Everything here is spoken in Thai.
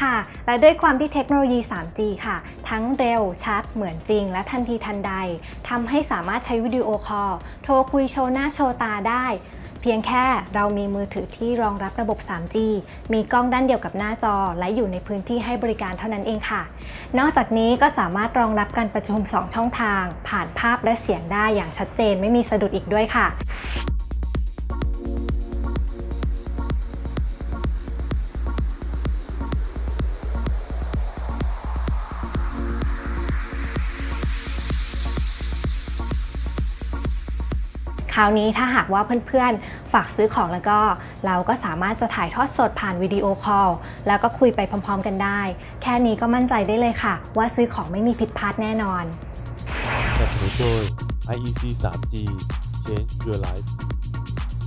ค่ะ และด้วยความที่เทคโนโลยี 3G ค่ะ ทั้งเร็วชัดเหมือนจริง และทันทีทันใดทำให้สามารถใช้วิดีโอคอลโทรคุยโชว์หน้าโชว์ตาได้ เพียงแค่เรามีมือถือที่รองรับระบบ 3G มีกล้องด้านเดียวกับหน้าจอ และอยู่ในพื้นที่ให้บริการเท่านั้นเองค่ะ นอกจากนี้ก็สามารถรองรับการประชุม 2 ช่องทาง ผ่านภาพและเสียงได้อย่างชัดเจนไม่มีสะดุดอีกด้วยค่ะ คราวนี้ถ้าหากว่าเพื่อนๆ ฝากซื้อของแล้วก็เราก็สามารถจะถ่ายทอดสดผ่านวิดีโอคอลแล้วก็คุยไปพร้อมๆกันได้ แค่นี้ก็มั่นใจได้เลยค่ะ ว่าซื้อของไม่มีผิดพลาดแน่นอน สนับสนุนโดย IEC 3G Change Your Life